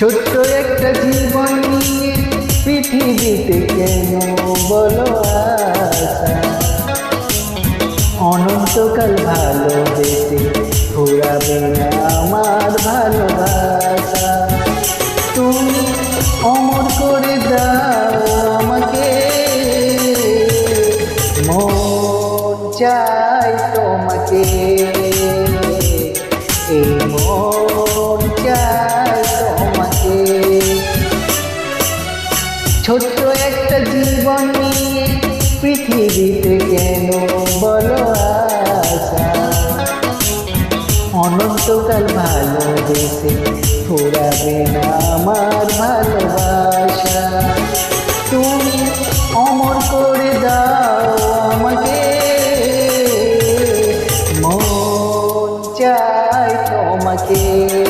ছোট্ট একটা জীবন নিয়ে পৃথিবীতে কেন বলো অনন্তকাল ভালোবেসে পৃথিবীতে কেন বলো আশা? অনন্তকাল ভালোবেসে ফুরাবে না আমার ভালোবাসা। তুমি অমর করে দাও আমাকে। মন চাই তোমাকে।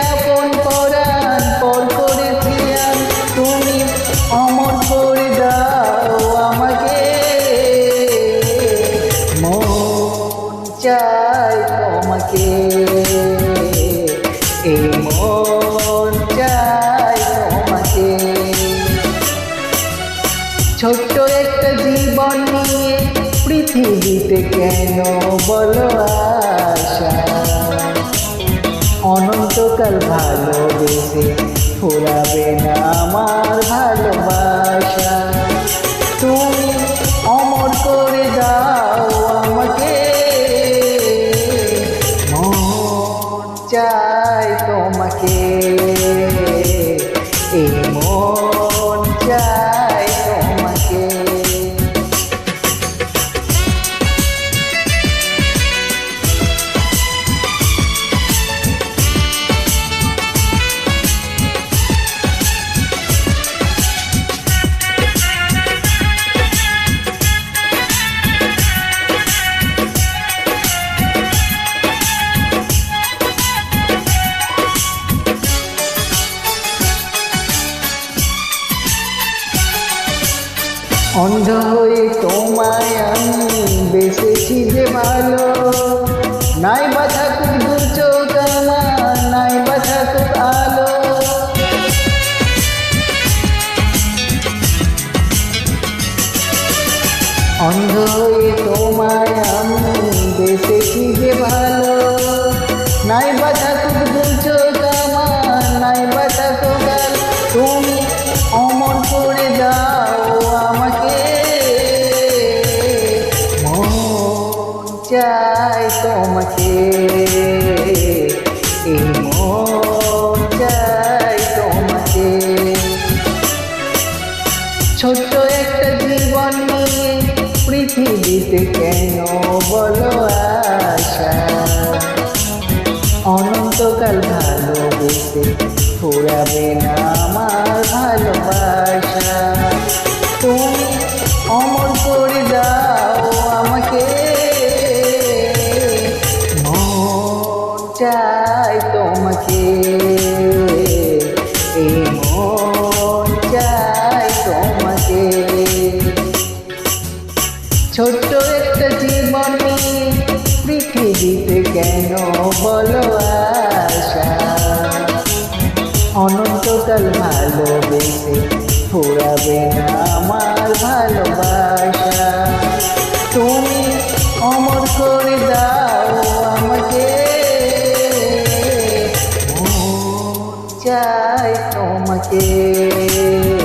পৃথিবীতে কেন বলো আশা? অনন্তকাল ভালোবেসে ফুরাবে না আমার ভালোবাসা। তুমি অমর করে দাও আমাকে। চাই তোমাকে। অন্ধ হয়ে তোমায় আমি বেসেছি যে ভালো। নাই বা থাকুক দু নাই বা থাকুক আলো। অন্ধ হয়ে তোমায় আমি বেসেছি যে ভালো। নাই বা থাকুক দু চোখ নাই বা থাকুক আলো। তুমি পৃথিবীতে কেন বলো আশা? অনন্তকাল ভালোবেসে ফুরাবে না আমার ভালোবাসা। তুমি অমর করে দাও আমাকে। মন চাই তোমাকে। আমার ভালোবাসা। তুমি অমর করে দাও আমাকে। চাই তোমাকে।